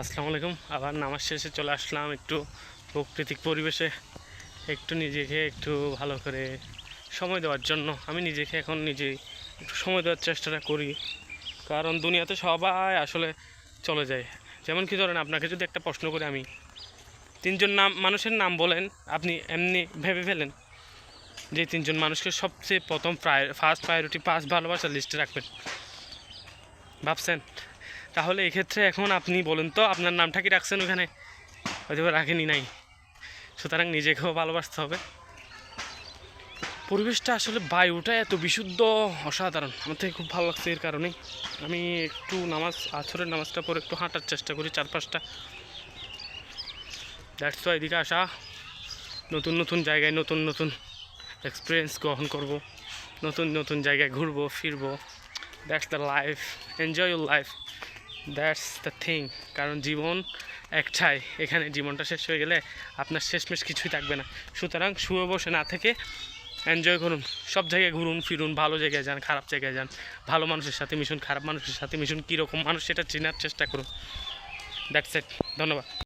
আসসালামু আলাইকুম। আবার নামাজ শেষে চলে আসলাম একটু প্রাকৃতিক পরিবেশে, একটু নিজেকে একটু ভালো করে সময় দেওয়ার জন্য। আমি নিজেকে এখন নিজেই একটু সময় দেওয়ার চেষ্টাটা করি, কারণ দুনিয়াতে সবাই আসলে চলে যায়। যেমন কি ধরেন, আপনাকে যদি একটা প্রশ্ন করি আমি, তিনজন নাম, মানুষের নাম বলেন, আপনি এমনি ভেবে ফেলেন যে তিনজন মানুষকে সবচেয়ে প্রথম প্রায় ফার্স্ট প্রায়োরিটি পাঁচ ভালোবাসার লিস্টে রাখবেন। ভাবছেন? তাহলে এক্ষেত্রে এখন আপনি বলেন তো, আপনার নামটা কি রাখছেন ওখানে? হয়তো রাখেনি নাই। সুতরাং নিজেকেও ভালোবাসতে হবে। পরিবেশটা আসলে বায়ুটা এত বিশুদ্ধ, অসাধারণ। আমার থেকে খুব ভালো লাগছে এর কারণেই। আমি একটু নামাজ, আছরের নামাজটা পরে একটু হাঁটার চেষ্টা করি চারপাশটা। দ্যাটস তো এদিকে আসা। নতুন নতুন জায়গায় নতুন নতুন এক্সপিরিয়েন্স গ্রহণ করব। নতুন নতুন জায়গায় ঘুরবো, ফিরবো। That's the life enjoy your life that's the thing. কারণ জীবন একটাই। এখানে জীবনটা শেষ হয়ে গেলে আপনার শেষমেশ কিছুই থাকবে না। সুতরাং শুয়ে বসে না থেকে এনজয় করুন। সব জায়গায় ঘুরুন, ফিরুন, ভালো জায়গায় যান, খারাপ জায়গায় যান। ভালো মানুষের সাথে মিশুন, খারাপ মানুষের সাথে মিশুন, কীরকম মানুষ সেটা চেনার চেষ্টা করুন। That's it. ধন্যবাদ।